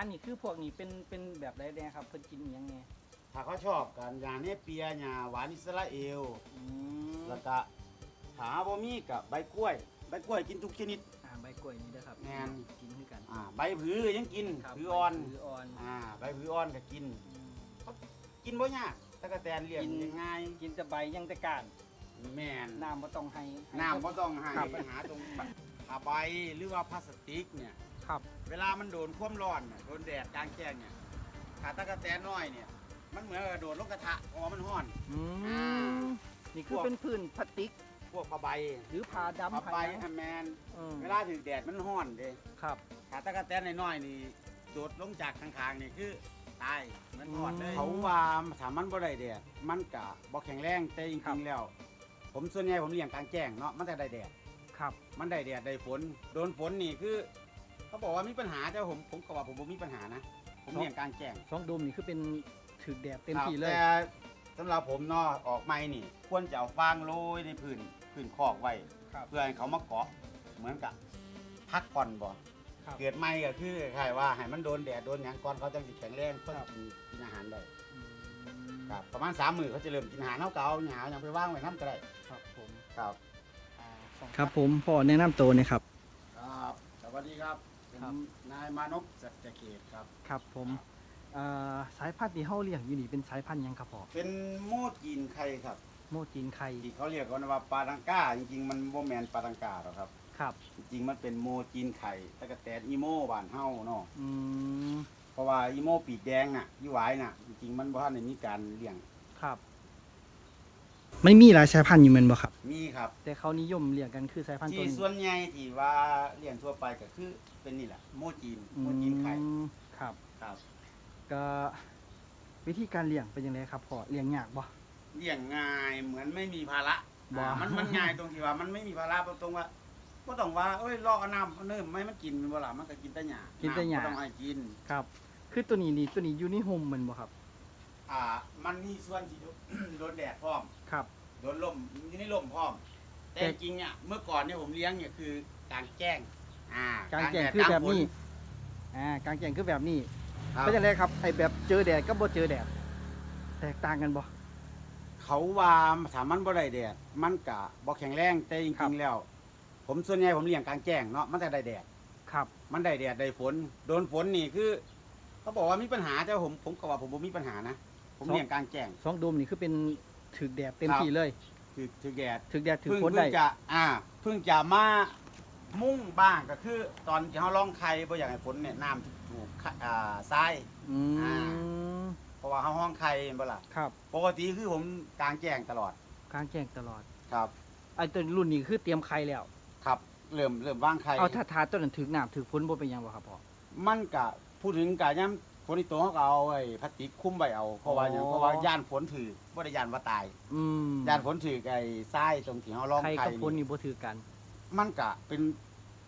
ารนี่คือพวกนี้เป็นเป็นแบบใดแน่ครับเพิ่นกินอิหยังแน่ถ้าเขาชอบกันอย่างเนี้เปียหญ้าหวานอิสราเอล อืมแล้วก็ถ้าบ่มีกับใบกล้วย ใบกล้วยกินทุกชนิด อ่าใบกล้วยนี่เด้อครับแม่น กินคือกันอ่าใบผือยังกินครับผืออ่อนผืออ่อนอ่าใบผืออ่อนก็กิน อืม กินบ่ยากตะกะแตนเลี้ยงกิน ง่ายกินแต่ใบยังแต่ก้านแม่นน้ำบ่ต้องให้ให้ น้ำบ่ต้องให้ครับ ปัญหาตรงผ้าใบหรือว่าพลาสติกเนี่ย ครับ เวลามันโดนความร้อนน่ะโดนแดดกลางแจ้งเนี่ยถ้าตะกะแตนน้อยเนี่ย มันเหมือนกับโดดลงกระทะเพราะว่ามันร้อน อือ่ามนี่คือเป็นพื้นพลาสติกพวกผ้าใบหรือผ้าดำผ้าผ้าใบหยังอะแมนอืมเวลาถึงแดดมันร้อนเด้ครับถ้าตะกะแตนน้อยๆนี่โดดลงจากข้างๆนี่คือตายมันร้อนเลยอืม เขาว่าถ้ามันบ่ได้แดดมันก็บ่แข็งแรงแต่จครัริบ งๆแล้ว ผมส่วนใหญ่ผมเลี้ยงกลางแจ้งเนาะมันจะได้แดด ครับ มันได้แดดได้ฝน โดนฝนนี่คือ เขาบอกว่ามีปัญหาแต่ผมผมก็ว่าผมบ่มีปัญหานะ ผมเลี้ยงกลางแจ้งช่องโดมนี่คือเป็นถึกแดดเต็มครับที่เลย แต่สำหรับผมเนาะออกไม้นี่ ควรจะเอาฟางโรยในพื้นพื้นคอกไว้ครับ เพื่อให้เขามาเกาะเหมือนกับพักผ่อนบ่ครับ เกิดใหม่ก็คือคล้ายๆว่าให้มันโดนแดดโดนหยังก่อนเขาจังสิแข็งแรงเพิ่นครับกินกินอาหารได้อืมครับประมาณ3มื้อเขาจะเริ่มกินอาหารเฮาก็เอาหญ้าหยังไปวางไว้นํก็ได้ครับผมครับ อ่าครับผมพ่อแนะนำตัวนี่ครับ ครับ สวัสดีครับ ผมครับนายมานพสัจเกตครับ ครับผมอ่าสายพันธุ์ที่เฮาเลี้ยงอยู่นี่เป็นสายพันธุ์หยังครับพ่อเป็นโมจีนไข่ครับโมจีนไข่ที่เขาเรียกกันว่าปลาดังก้า จริงๆ มันบ่แม่นปลาดังก้าหรอกครับ ครับจริงๆมันเป็นโมจีนไข่ตะกะแตนอีโมบ้านเฮาเนาะอืมเพราะว่าอีโมปีกแดงน่ะอยู่หวายน่ะ จริงๆมันบ่ทันได้มีการเลี้ยงครับ มันมีหลายสายพันธุ์อยู่แม่นบ่ครับ มีครับ แต่เขานิยมเลี้ยงกันคือสายพันธุ์ตัวที่นี้ส่วนใหญ่ที่ว่าเลี้ยงทั่วไปก็คือเป็นนี่แหละโมจีนอืโมจีนไข่มครับ ครับก็วิธีการเลี้ยงเป็นยังไงครับพ่อเลี้ยงยากบ่ เลี้ยงง่ายเหมือนไม่มีภาระบ่ อ่ามันมันง่ายตรงที่ว่ามันไม่มีภาระตรงว่าบ่ต้องว่าเอ้ยรอเอาน้ำเอาเนิ่มไม่มันกินบ่ล่ะมันก็กินแต่หญ้ากินแต่หญ้าำบ่ต้องให้กิน ครับ คือตัวนี้นี่ตัวนี้อยู่ในโฮมแมันบ่ครับอ่า มันมีส่วนที่โดโดนแดดพร้อมครับ โดนลมอยู่ในลมพร้อม แต่แต่ จริงๆเนี่ยเมื่อก่อนเนี่ยผมเลี้ยงเนี่ยคือกลางแจ้งอ่ากลางแจ้งดคือแบบกลางฝนี้อ่ากลางแจ้งคือแบบนี้ครับเป็นยังไงครับไอ้แบบเจอแดดกับบ่เจอแดด แตกต่างกันบ่ เขาว่าถามมันบ่ได้แดด มันกะบ่แข็งแรงแต่จครัริบ งๆแล้ว ผมส่วนใหญ่ผมเลี้ยงกลางแจ้งเนาะมันจะได้แดด ครับ มันได้แดดได้ฝน โดนฝนนี่คือ เขาบอกว่ามีปัญหาแต่ผมผมก็ว่าผมบ่มีปัญหานะ ผมเลี้ยงกลางแจ้ง สองโดมนี่คือเป็นถึกแดดเต็มครับ ที่เลยคือคือแดดถึกแดดถึกเพิ่งฝนเพิ่ได้งจะอ่าเพิ่งจะมามุ่งบ้างก็คือ ตอนที่เขาล่องไข่บ่อยากให้ฝนเนี่ยน้ำถูกขะอ่าทราย อือ่า มเพราะว่าเขาห้องไข่เห็นบ่ล่ะครับปกติคือผมกลางแจ้งตลอดกลางแจ้งตลอดครับ ไอ้ตัวรุ่นนี้คือเตรียมไข่แล้ว ครับเริ่มเริ่มว่างไข่เอาถ้าทาตัวนั้นถึกน้ำถึกฝนบ่เป็นหยังบ่ครับพ่อมันกะพูดถึงกะย่ำฝ นที่ตัวเขาก็เอาไอ้พลาสติกคลุ้มไว้เอาเพราะว่าหยังอ๋อ เพราะว่าย่านฝนถือบ่ได้ย่านว่าตายอืมย่านฝนถือไอ้ทรายตรงที่เขาล่องไข่ไข่กับฝนนี่นี่บ่ถือกันมันกะเป็น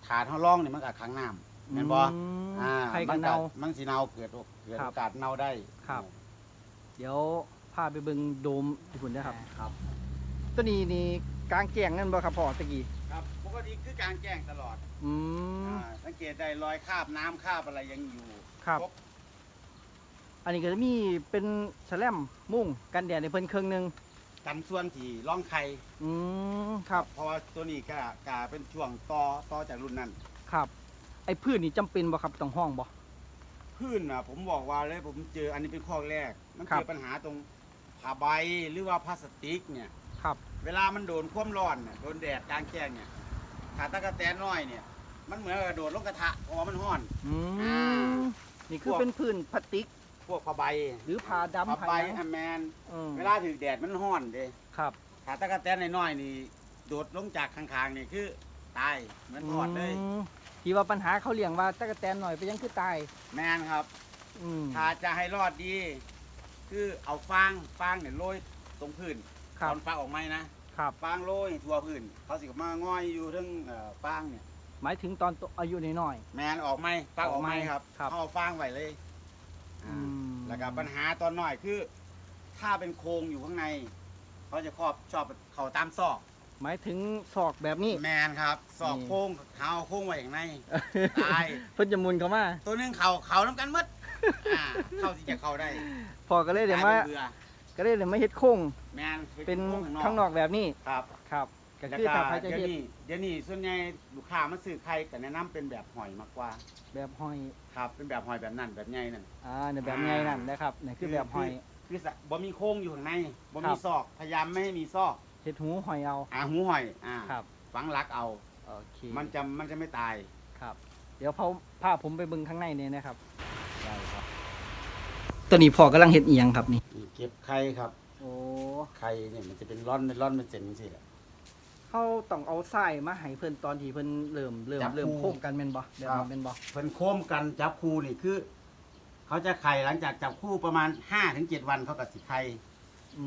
ฐานเขาล่องนี่มันกะขังน้ำ แม่นบ่ อืมอ่าไข่กัมับกะเนา มันสิเนาเกิดโอเกิดครัโอบกาสเน่าได้ครับ เดี๋ยวพาไปเบิ่งโดมที่พุ่นเด้อครับ ครับ ตัวนี้นี่กลางแจ้งนั่นบ่ครับพ่อตะกี้ครับปกติคือกลางแจ้งตลอดอืมอ่าสังเกตได้รอยคราบน้ำคราบอะไรยังอยู่ครับครบ อันนี้ก็จะมีเป็นแสลมมุ้งกันแดดในเพิ่นเครื่องหนึงกันส่วนที่ร่องไข่อืมครับเพราะว่าตัวนี้ก็กาเป็นช่วงต่อต่อจากรุ่นนั้น ครับ ไอ้พืชนี่จำเป็นบ่ครับต้องห้องบ่ พื้นอะผมบอกว่าเลยผมเจออันนี้เป็นข้อแรก มันครับเจอปัญหาตรงผ้าใบหรือว่าพลาสติกเนี่ยครับ เวลามันโดนความร้อนเนี่ยโดนแดดกลางแจ้งเนี่ยขาตะกะแตนน้อยเนี่ย มันเหมือนกับโดดลงกระทะเพราะว่ามันร้อน อือ่ามนี่คือพวกเป็นพื้นพลาสติก พวกผ้าใบหรือผ้าดำผ้าผ้าใบหยังอะแมนอืมเวลาถือแดดมันร้อนเด้ครับขาตะกะแตนน้อยๆนี่โดดลงจากข้างๆนี่คือตายเหมือนทอดเลย มที่ว่าปัญหาเขาเลี้ยงว่าตะกะแตนหน่อยไปยังคือตาย แมนครับ อืมถ้าจะให้รอดดี คือเอาฟางฟางเนี่ยโรยตรงพื้นครัตบอนฟางออกไหมนะครับ ฟางโรยทั่วพื้นเขาสิมาง่อยอยู่เทั้งเอ่อฟางเนี่ย หมายถึงตอนอายุน้อย แมนออกไหมฟางออกไหมออกไหมครับครับ เขาเอาฟางไว้เลย ๆ อ่าอืม แล้วก็ปัญหาตอนน้อยคือ ถ้าเป็นโครงอยู่ข้างใน เขาจะครอบชอบเขาตามซอกหมายถึงศอกแบบนี้ แมนครับสอกนี่ โค้งเท้าโค้งไว้อย่างใน ตาย เพิ่นจะหมุนเข้ามาตัวหนึงเขาเขาน้ำกันหมดอ่าเข้าที่จะเข้าได้พอก็เลยเดี๋ยวมาตป็นเบื่อก็เลยเดี๋ยวมาเฮ็ดโค้งแมนเป็นโค้ข้างนอกแบบนี้ครับ ครับ ก็แล้วคือก็ถ้าใครจะเดี๋ยวเฮ็ดนี้เดี๋ยวนี้ส่วนใหญ่ลูกค้ามาซื้อไข่ก็แนะนำเป็นแบบหอยมากกว่า แบบห้อยครับ เป็นแบบหอยแบบนั้นแบบใหญ่นั่น อ่าเนี่ยแบบไงนั่นนะครับนี่คือแบบห้อย คือสะบ่มีโค้งอยู่ข้างในบ่ครัมีบ ซอกพยายามไม่ให้มีซอกเฮ็ดหูหอยเอาอ่าหูหอยอ่าครับฝังรักเอา โอเคมันจะมันจะไม่ตาย ครับ เดี๋ยวพาพาผมไปเบิ่งข้างในนี่นะครับได้ครับตัวนี้พอกำลังเฮ็ดอีหยังครับนี่นี่ เก็บไข่ครับ โอ้ไข่เนี่ยมันจะเป็นร่อนเป็นร่อนเป็นเส้นจังซี่แหละ เขาต้องเอาทรายมาให้เพิ่นตอนที่เพิ่นเริ่มเริ่มจับเริ่มคู่โค้งกันแม่นบ่แบบครันี้บแม่นบ่เพิ่นโค้มกันจับคู่นี่คือ เขาจะไข่หลังจากจับคู่ประมาณ5ถึง7วันเขาก็สิไข่อื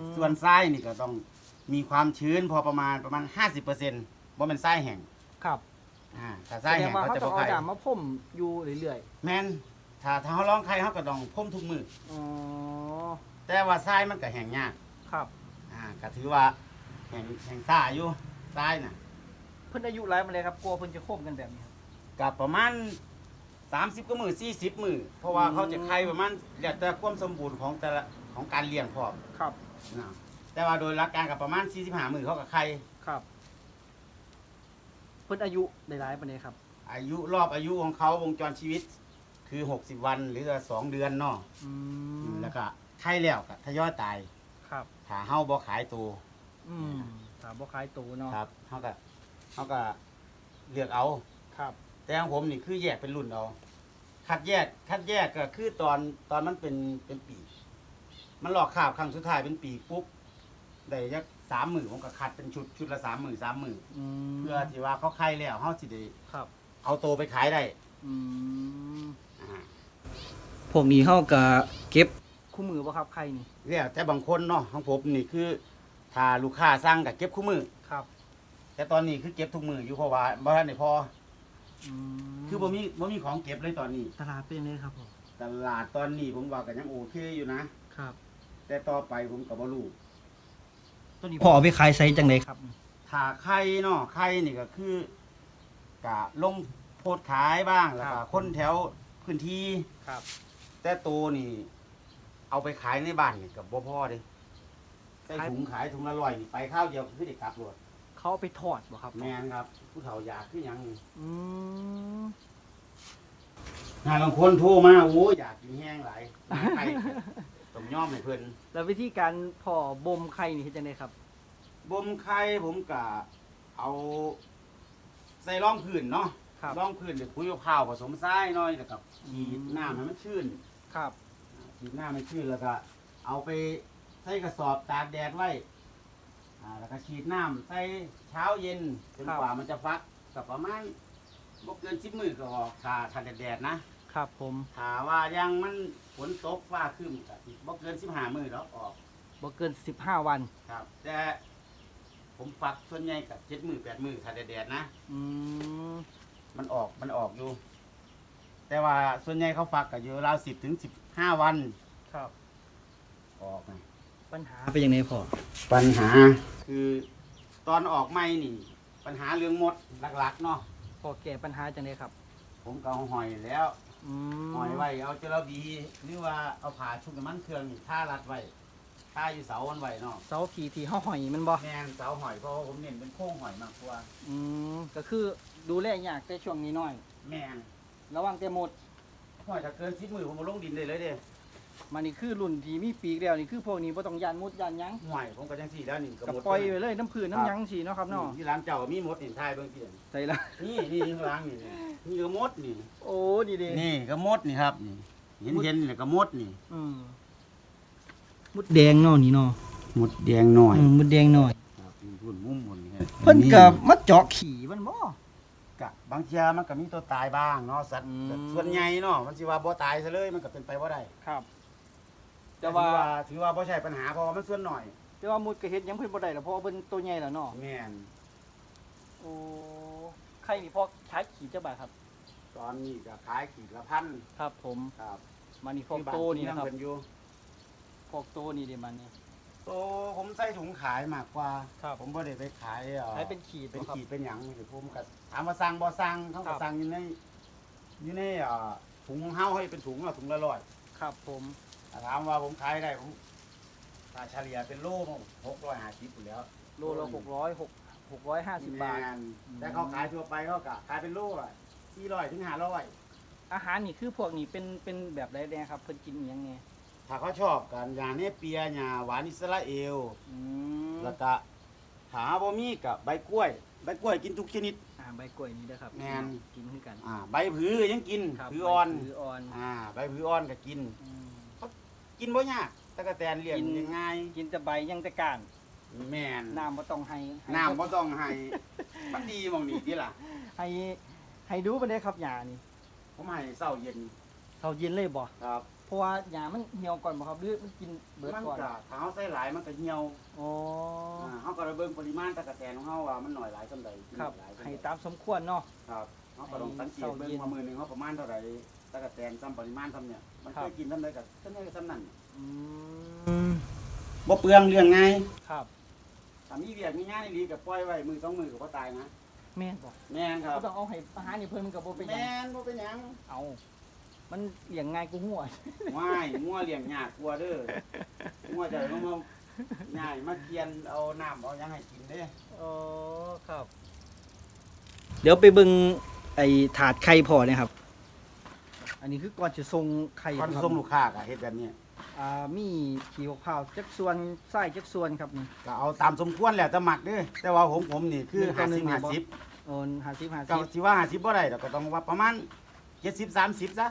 มส่วนทรายนี่ก็ต้องมีความชื้นพอประมาณประมาณ 50%บ่แม่นทรายแห้งครับอ่าถ้าทแสรายดแห้งงว่าเขาเขาจะต้องบ่เอาไข่ ดามมาพ่มอยู่เรื่อยแม่นถ้าถ้าเขาลองไข่เขาก็ต้องพ่มทุกมือ ๆอ๋อแต่ว่าทรายมันก็แห้งยาก ครับ อ่าก็ถือว่า แห้งแห้งซ่าอยู่ทรายน่ะเพิ่นอายุหลายมาเลยครับกลัวเพิ่นจะโค้งกันแบบนี้ครับ กับประมาณ 30ก็มือ40 มือเพราะว่าอืม เขาจะไข่ประมาณแล้วแต่ความสมบูรณ์ของแต่ละของการเลี้ยงพร้อมครับนะแต่ว่าโดยหลักการกับประมาณ45มือเขากับไข่ครับ เพิ่นอายุได้หลายปานใดครับ อายุรอบอายุของเขาวงจรชีวิตคือ 60 วันหรือว่า2เดือนเนาะอืมแล้วก็ไข่แล้วก็ทยอยตายครับ ถ้าเฮาบ่ขายตัว อืมถามบ่ขายตัวเนาะครับเฮาก็เฮาก็เลือกเอา ครับ แต่ของผมนี่คือแยกเป็นรุ่นเอาคัดแยกคัดแยกก็คือตอนตอนมันเป็นเป็นปีมันหลอกขาบครั้งสุดท้ายเป็นปีปุ๊บได้ยักสามหมื่นผมก็คัดเป็นชุดชุดละสามหมื่นสามหมื่นอืมเพื่อที่ว่าเขาไข่แล้วเขาสิได้ครับ เอาโตวไปขายได้อืมอ่า พวกนี้เฮาก็เก็บคู่มือบ่ครับใครนี่แล้วแต่บางคนเนาะของผมนี่คือ ถ้าลูกค้าสั่งก็เก็บคู่มือ ครับแต่ตอนนี้คือเก็บทุกมืออยู่เพราะว่าบ่ทันได้พออืมคือบ่มีบ่มีของเก็บเลยตอนนี้ ตลาดเป็นยังไงครับผมตลาดตอนนี้ผมว่าก็ยังโอเคอยู่นะ ครับแต่ต่อไปผมก็บ่รู้ตัวนี้พอเอาไปขายไซจังไดครับ ถ้าไข่เนาะไข่นี่ก็คือกะลงโพดขายบ้างแล้วครัก็บ คนแถวพื้นที่ ครับแต่โตวนี่ เอาไปขายในบ้านนี่กับบ่พอเด้ ใส่ขายถุงขายถุงละร้อยนี่ไปข้าวเดียวคือได้กลับรถเขาเอาไปทอดบ่ครับแม่นครับ ผู้เฒ่าอยากคือหยังอืมหาบางคนโทรมาโอ้ยอยากกินแห้งหลายไข่ต้องยอมให้เพิ่นแล้ววิธีการพอบ่มไข่นี่เฮ็ดจังไดครับ บ่มไข่ผมกะเอาใส่ร่องพื้นเนาะครับ ร่องพื้นเดี๋ยวคุยกับข้าวผสมทรายหน่อยแล้วกับฉีดน้ำให้มันชื้นครับ ฉีดน้ำให้ชื้นแล้วก็เอาไป ใส่กระสอบตากแดดไว้อ่าแล้วก็ฉีดน้ำใส่เช้าเย็นจนครับกว่ามันจะฟักกับประมาณบ่เกินสิบมือก็ออกถ้าถ้าแดดๆนะครับผมถ้าว่ายังมันฝนตกฟ้าครึ้มก็สิบ่เกินสิบห้ามือแล้วออกบ่เกิน15วันครับ แต่ผมฟักส่วนใหญ่กับเจ็ดมือแปดมือถ้าแดดๆนะ อืมมันออกมันออกอยู่ แต่ว่าส่วนใหญ่เขาฟักก็อยู่ราวสิบถึงสิบห้าวันครับ ออกไง ปัญหาเป็นยังไงพอปัญหาคือตอนออกไม่นี่ ปัญหาเรื่องมดหลักๆเนาะพอแก้ปัญหาจังไดครับ ผมก็เอาหอยแล้วอืมหอยไว้เอาเจลาบีหรือว่าเอาผ่าชุบน้ำมันเครื่องนี่ท่ารัดไว้ท่าอยู่เสามันไว้เนาะเสาทีที่เฮาหอยมันบ่แมนเสาหอยเพราะว่าผมเน้นเป็นโค้งหอยมากกว่าอืมก็คือดูแลยากแต่ช่วงนี้น้อย แมนระวังแต่หมดหอยถ้าเกินสิบมือผมมาลงดินเลยเลยเด้ มันนี่คือรุ่นที่มีปีกแล้วนี่คือพวกนี้บ่ต้องยานมุดยานหยังหอยผมก็จังสี่แล้วนี่ก็หมดปล่อยไปเลยน้ำพื้นน้ำหยังสิเนาะครับเนาะที่ร้านเจ้าก็มีมดนี่ทายเบิ่งเปลี่ยนใส่ละนี่นี่ข้างหล่างนี่นี่นี่ก็มดนี่ โอ้ดีดีนี่ก็มดนี่ครับนี่เห็นเห็นนี่ก็มดนี่อืมมุดแดงเนาะนี่เนาะมดแดงหน่อยอืมมุดแดงหน่อย ครับนี่พุ่นมุมพุ่นนี่ครับเพิ่นก็มาเจาะขี่มันบ่ กะบางเทียมันก็มีตัวตายบ้างเนาะสัตว์อืมแต่ส่วนใหญ่เนาะมันสิว่าบ่ตายซะเลยมันก็เป็นไปบ่ได้ ครับ แต่ถือว่าว่าถือว่าบ่ใช่ปัญหาเพราะว่ามันส่วนหน่อยแต่ว่ามุดก็เฮ็ดหยังเพิ่นบ่ได้หรอกเพราะว่าเพิ่นตัวใหญ่แล้วเนาะแม่นโอ้ใครนี่พอใช้ขี่จักบาทครับ ตอนนี้ก็ขายขีดละพันครับ ผมครับมานี่พวกโตนี่นะครับที่างเพิ่นอยู่พวกโตนี่เดี๋ยวมันนี่โตผมใส่ถุงขายมากกว่าครับผมบ่ได้ไปขายอ่อใช้เป็นขีดเป็นบ่ครับขีดเป็นหยังนี่ผมก็ถามว่าสั่งบ่สั่งเขาครัก็บสั่งอยู่ในอยู่ในอ่าถุงเฮาให้เป็นถุงละถุงละร้อยครับผม ถ้าถามว่าผมขายได้ผมถ้าเฉลี่ยเป็นโลหกร้อยห้าสิบอยู่แล้วโลละหกร้อยหกหกร้อยห้าสิบบาท แม่นแต่เขาขายทั่วไปเขาก็ขายเป็นโลละสี่ร้อยถึงห้าร้อยอาหารนี่คือพวกนี้เป็นเป็นแบบไรแน่ครับ เพิ่นกินอหยังไงถ้าเขาชอบกันอย่างเนเปียหญ้าหวานอิสราเอล อืมแล้วก็ถ้าบ่มีกับใบกล้วย ใบกล้วยกินทุกชนิด อ่าใบกล้วยนี่เด้อครับแม่น กินคือกันอ่า ใบผือยังกิน ครับผืออ่อน ใบผืออ่อนอ่า ใบผืออ่อนก็กิน อืม กินบ่ยากตะกะแตนเลี้ยงกินยังง่ายกินแต่ใบยังแต่ก้านแม่นน้ำบ่ต้องให้ให้น้ำบ่ต้องให้ มันดีหมองนี้ติล่ะ ให้ให้ดูไปได้ครับยานี่ผมให้เช้าเย็นเขาเย็นเลยบ่ครับ เพราะว่ายามันเหี่ยวก่อนบ่ครับหรือมันกินเบิดมันก่อนก็ถ้าเฮาใส่หลายมันก็เหี่ยวอ๋ออ่าเฮาก็ระเบิ่งปริมาณตะกะแตนของเฮาว่ามันน้อยหลายส่าใดกินครับหลายส่าให้ใดตามสมควรเนาะครับ เฮาก็ต้องสังเกตเบิ่งว่ามือหนึงเฮาประมาณเท่าไหร่ตะกะแตนซ้ำปริมาณซ้ำเนี่ย มันเคยกินซ้ำใดก็ซ้ำใดก็ซ้ำนั้นบ่เปลืองเรื่องง่ายครับถ้ามีเวียกมีงานดีก็ปล่อยไว้มือสองมือก็บ่ตายนะแม่นบ่แม่นครับ ก็ต้องเอาให้อาหารนี่เพิ่นมันก็บ่เป็นหยังแม่นบ่เป็นหยังเอา มันเลี้ยงง่ายกูหัวว้ายงัวเลี้ยงยากกลัวเด้องัวจะลงมาง่ายมาเกียนเอาน้ำเอาหยังให้กินเด้อ๋อครับ เดี๋ยวไปเบิ่ง ไอ้ถาดไข่พอเนี่ยครับ อันนี้คือก่อนจะส่งไข่คอนครับส่งลูกค้าก็เฮ็ดแบบนี้อ่ามีขี้มะพร้าวจักส่วนไส้จักส่วนครับนี่ ก็เอาตามสมควรแหละแต่หมักเด้อแต่ว่าผมผมนี่คือหนึ่งต่อหนึ่ง 50บ่50โอนห้าสิบห้าก็สิบ สิว่า50บ่ได้ดอกก็ต้องว่าประมาณ70 30ซะ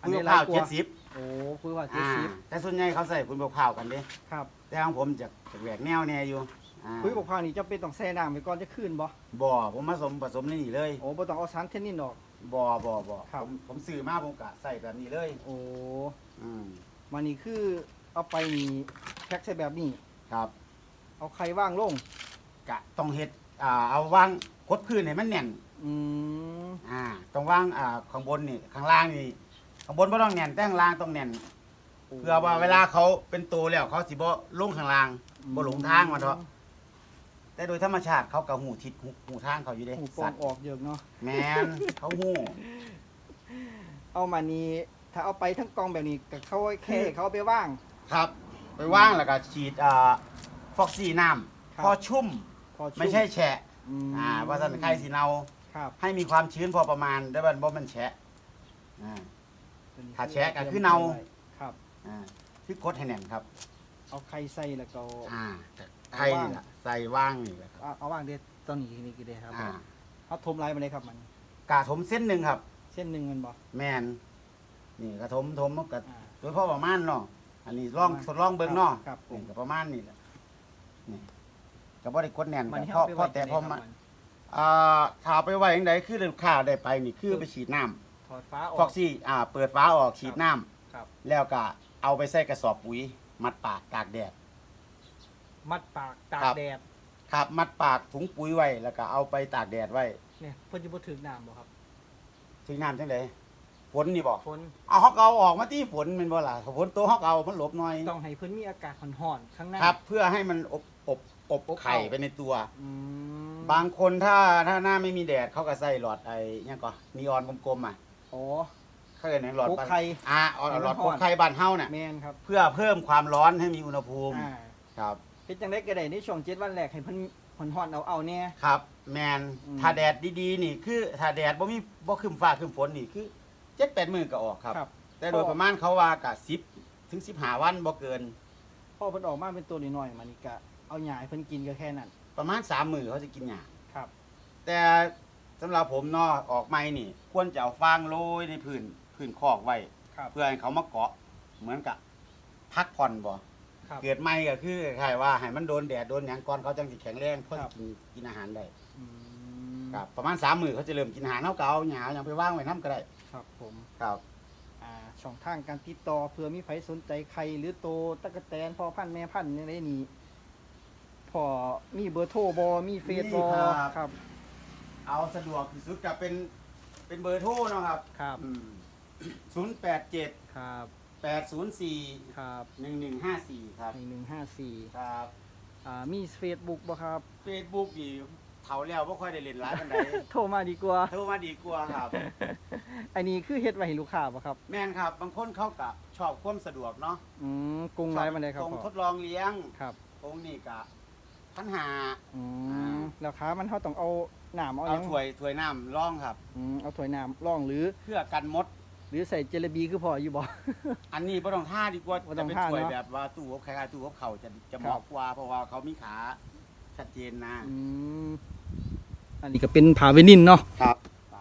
อัคุนณนี้บ่ข้าวหลายกว่า 70โอ้คุยว่าเจ็ดอ่าสิบแต่ส่วนใหญ่เขาใส่คุณบ่ข้าวกันเด้ครับแต่ของผมจะจะแหวกแนวแน่อยู่ อ่าคุยมะพร้าวนี่จะเป็นต้องแช่น้ำไปก่อนจะขึ้นบ่บ่ผมผสมผสมในนี่เลยโอ้บ่ต้องเอาสารเทนนินออก บ่บ่บ่ครับ ผมผมซื้อมาผมก็ใส่แบบนี้เลย โอ้อืมมานี่คือเอาไปนี่แพ็คใส่แบบนี้ ครับเอาไข่ว่างลง กะต้องเฮ็ดอ่าเอาวางคดพื้นให้มันแน่น อืมอ่าต้องวางอ่าข้างบนนี่ข้างล่างนี่ข้างบนบ่ต้องแน่นแต่ข้างล่างต้องแน่น เพื่อว่าเวลาเขาเป็นตัวแล้วเขาสิบ่ลงข้างล่างบ่หลงทางมาเถอะ แต่โดยธรรมชาติเขาก็หูทิศหูหูทางเขาอยู่เด้หูปอสังตว์ออกเยอะเนาะ แม่นเขาหูเอามานี่ถ้าเอาไปทั้งกองแบบนี้ก็เขาแค่ให้เขาเอาไปว่าง ครับ ไปวางแล้วก็ฉีดอ่าฟอกซี่น้ำครับพอชุ่มพอชุ่ไม่ใช่แฉะ อืมอ่าว่าซั่นไข่สิเนาครับให้มีความชื้นพอประมาณได้บ่บ่มันแฉะอ่า ถ้าแชะก็คือเนาครับ อ่าที่กดให้แน่นครับ เอาไข่ใส่แล้วก็ อ่าไข่นี่ล่ะใส่ว่างนี่แหละครับเอาเอาว่างเด็ดตอนนี้นี่กี่เดครับอ่าเอาทมลายมาเลยครับมัน กาถมเส้นหนึ่งครับ เส้นหนึ่งมันบ่แมนนี่กระถมถมก็อ่า โดยพอประมาณเนาะอันนี้ลองทดลองเบิ่งเนาะครับผม นี่ก็ประมาณนี่แหละนี่ก็บ่ได้กดแน่นมันก็ให้พอเอาไปพอไว้แต่ที่ไหนพอครับมามันอ่าถ้าเอาไปไว้จังไดคือลูกค้าได้ไปนี่คือไปฉีดน้ำถอดฟ้าอฟออก กซี่อ่า เปิดฟ้าออกฉีดน้ำครับแล้วก็เอาไปใส่กระสอบปุ๋ย มัดปากตากแดด มัดปากตาครักบแดดครับมัดปากถุงปุ๋ยไว้แล้วก็เอาไปตากแดดไว้เนี่ยเพิ่นจะบ่ถึงน้ำบ่ครับถึงน้ำจังไดฝนนี่บ่ฝนเอาเขาก็เอาออกมาที่ฝนแมันบ่ล่ะถ้าฝนตัวเขาก็เอามันหลบหน่อยต้องให้เพิ่นมีอากาศร้อนๆข้างหน้า ครับ เพื่อให้มันอบอบอบอบไข่เอา ไปในตัว อืมบางคนถ้าถ้าหน้าไม่มีแดดเขาก็ใส่หลอดไอ้เนี่ยก็นีออนกลมๆอะอ๋อ เขาเรียกหลอดพกไข่อ่าเอาให้มันหลอดร้พอนกไข่บ้านเฮาน่ะแม่นครับเพื่อเพิ่มความร้อนให้มีอุณหภูมิอ่าครับ เป็นจังได๋ก็ได้ในช่วง7วันแรกให้เพิ่นร้อนๆเอาเอาแน่ครับแมนอืมถ้าแดดดีๆนี่คือถ้าแดดบ่มีบ่ครึ้มฟ้าครึ้มฝนนี่คือเจ็ดแปดมื้อก็ออกครับ ครับ แต่โดยประมาณเขาว่าก็10ถึง15วันบ่เกิน พอเพิ่นออกมาเป็นตัวน้อยๆมันนี่ก็เอาหญ้าให้เพิ่นกินก็แค่นั้นประมาณ3มื้อเขาจะกินหญ้าครับ แต่สำหรับผมเนาะออกใหม่นี่ ควรจะเอาฟางโรยในพื้นพื้นคอกไว้ ครับ เพื่อให้เขามาเกาะเหมือนกับพักผ่อนบ่ ครับ เกิดใหม่ก็คือคล้ายๆว่าให้มันโดนแดดโดนหยังก่อนเขาจังสิแข็งแรงเพื่อครับกินกินอาหารได้อืมครับประมาณ3มื้อเขาจะเริ่มกินอาหารเฮาก็เอาหญ้าเอาหยังไปวางไว้นํก็ได้ครับผมครับ อ่าช่องทางการติดต่อเพื่อมีใครสนใจใครหรือโตตะกะแตนพ่อพันธุ์แม่พันธุ์ในไรนี้พอมีเบอร์โทรบอมีเฟซบอครับ เอาสะดวกที่สุดก็เป็นเป็นเบอร์โทรเนาะครับครับอืม087ครับ956 แปดศูนย์สี่ครับหนึ่งหนึ่งห้าสี่ครับ หนึ่งหนึ่งห้าสี่ครับอ่ามีเฟซบุ๊กบ่ครับ เฟซบุ๊กนี่เฒ่าแล้วบ่ค่อยได้เล่นไลฟ์ปานใดโทรมาดีกว่า โทรมาดีกว่าครับ อันนี้คือเฮ็ดไว้ให้ลูกค้าบ่ครับ แม่นครับ บางคนเขาก็ชอบความสะดวกเนาะอืมกรุงไลฟ์มันได้ครับตรงพ่อทดลองเลี้ยงครับตรงนี้ก็พันหา อือ่า มแล้วขามันเขาต้องเอาหนามเอาหเอายังถ้วยถ้วยน้ำร่องครับ อืมเอาถ้วยน้ำร่องหรือเพื่อกันมด หรือใส่เจลาบีคือพออยู่บ่ อันนี้บ่ต้องท่าดีกว่าบ่ต้จะองเป็นท่าถ้วยเนอะแบบว่าตู้กับคล้ายๆตู้กับเขาจะจะเหครัมาะบกว่าเพราะว่าเขามีขาชัดเจนนะอืมอันนี้ก็เป็นผาเวนินเนาะครับ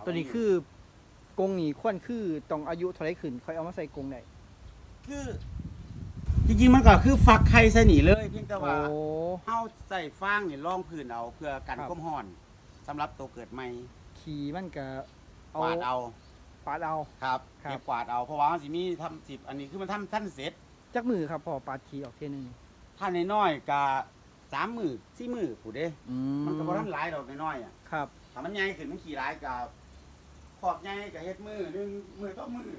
ตัวนี้คือกรงนี่ควรคือต้องอายุเท่าไรขึ้นค่อยเอามาใส่กรงได้คือ จริงๆมันก็คือฝักไข่ใส่หนีเลยเพียงแต่โอ้ ว่าเฮาใส่ฟางนี่รองพื้นเอาเพื่อกันครับ ความร้อนสำหรับตัวเกิดใหม่ขี่มันก็กวาดเอา ปาดเอา ครับครับ เก็บกวาดเอาเพราะว่ามันสิมีทำสิบอันนี้คือมันทำท่านเสร็จจักมือครับพอปาดขี่ออกเทียหนึงถ้าน้อยๆก็สามมือสี่มือผู้เด้ อืมันก็บ่ทันหลายดอกน้อยๆอะครับ ถ้ามันใหญ่ขึ้นมันขี่หลายก็ขอบใหญ่ก็เฮ็ดมือหนึงมือต่อมือ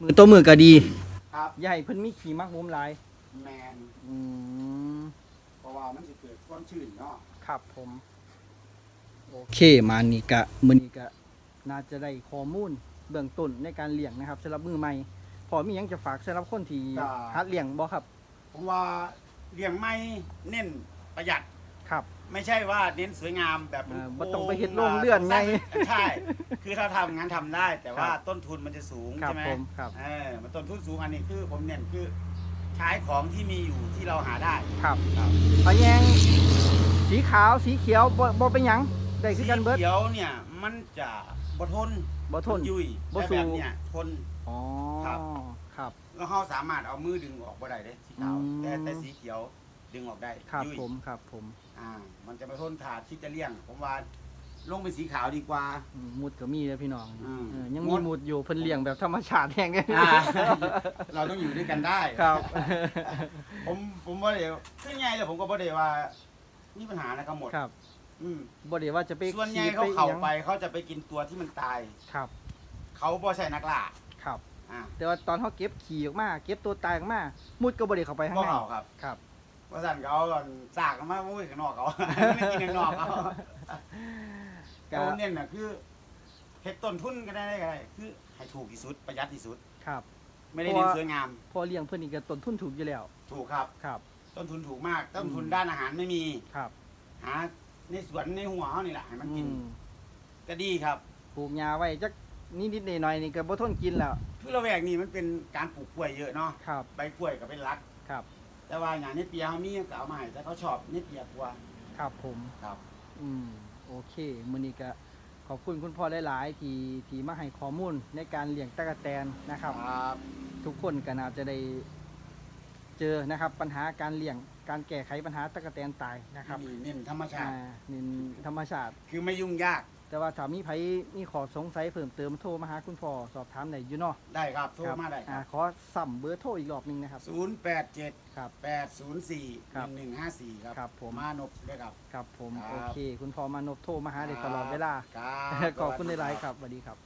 มือตัวมือก็ดี ครับอย่าให้เพิ่นมีขี่มักมุมหลาย แมนอืมเพราะว่ามันสิเกิดความชื้นเนาะ ครับผม โอเคมานี่กะมื้อนี้กะ น่าจะได้ข้อมูลเบื้องต้นในการเลี้ยงนะครับสำหรับมือใหม่พอมีหยังจะฝากสำหรับคนที่หัดเลี้ยงบ่ครับผมว่าเลี้ยงไม่เน้นประหยัด ครับ ไม่ใช่ว่าเน้นสวยงามแบบอ่าโค้บ่ต้องไปเฮ็ดโรงเรือนไงใช่ คือถ้าทำงานทำได้ แต่ว่าครับต้นทุนมันจะสูงครับใช่ไหมผมครับ เออมันต้นทุนสูงอันนี้คือ ผมเน้นคือใช้ของที่มีอยู่ที่เราหาได้ครับครับปลาแยงสีขาวสีเขียวบ่บ่เป็นหยังได้คือกันเบิด สีเขียวเนี่ยมันจะ บ่ทนบ่ทนมัยุ่ยบ่แต่สู้ แบบเนี่ยทน อ๋อครับ ครับ แล้วเขาสามารถเอามือดึงออกบ่ได้เด้สีขาวอืม แต่แต่สีเขียวดึงออกได้ครับยุ่ยผมครับผมอ่า มันจะไม่ทนถาดที่จะเลี่ยง ผมว่าลงเป็นสีขาวดีกว่า อืมมุดก็มีเลยพี่น้องอืมเออยังมมีดมุดอยู่เพิ่นเลี้ยงแบบธรรมชาติแห้งอ่าเราต้องอยู่ด้วยกันได้ ครับ ผมผมบ่ได้คือไงแต่ผมก็บ่ได้ว่ามีปัญหานะครับหมด ครับ อืมบ่ได้ว่าจะไปส่วนใหญ่ฉีดเขาเข้าหยังไปเขาจะไปกินตัวที่มันตาย ครับ เขาบ่ใช่นักล่าครับ อ่าแต่ว่าตอนเขาเก็บขี่ออกมาเก็บตัวตายออกมามุดก็บ่ได้เข้าไปข้างบ่ในเขาครับครับว่าสั่นเขาก่อนสากกันมามุ้ยข้างนอกเขา ไม่กินข้างนอกเขาก็เขาเน้นน่ะคือเฮ็ดต้นทุนก็ได้ก็ได้คือให้ถูกที่สุดประหยัดที่สุด ครับ ไม่ได้เน้นสวยงาม พอเลี้ยงเพิ่นนี่ก็ต้นทุนถูกอยู่แล้ว ถูกครับ ครับ ต้นทุนถูกมาก ต้นทุนอืมด้านอาหารไม่มี ครับ หา ในสวนในหัวเขานี่แหละให้มันกิน อืมก็ดีครับ ปลูกหญ้าไว้จักนิดๆหน่อยๆนี่ก็บ่ทนกินแล้วคือระแวกนี้มันเป็นการปลูกกล้วยเยอะเนาะครับใบกล้วยก็เป็นหลัก ครับแต่ว่าอย่างนี้เปียเขามีก็เอามาให้แต่เขาชอบนี่เปียกว่าครับผม ครับ อืมโอเคมื้อนี้ก็ขอบคุณคุณพ่อหลายๆที่ที่มาให้ข้อมูลในการเลี้ยงตะกแตนนะครับครับทุกคนก็น่าจะได้เจอนะครับปัญหาการเลี้ยง การแก้ไขปัญหาตะกแตนตายนะครับนี่เน้นธรรมชาอ่าตินินธรรมชาติ คือไม่ยุ่งยากแต่ว่าถ้ามีไผมีขอสงสัยเพิ่มเติมโทรมาหาคุณพ่อสอบถามได้อยู่เนาะได้ครับโทรครับมาได้คอ่ารับขอซ้ำเบอร์โทรอีกรอบหนึงนะครับศูนย์แปดเจ็ดครับแปดศูนย์สี่ครับหนึ่งหนึ่งห้าสี่ครับครับผม มานพด้วยครับ ครับผมครับ โอเค คุณพ่อมานพโทรมาหาได้ตลอดเวลา ครับ ขอบคุณหลายๆครับสวัสดีครับ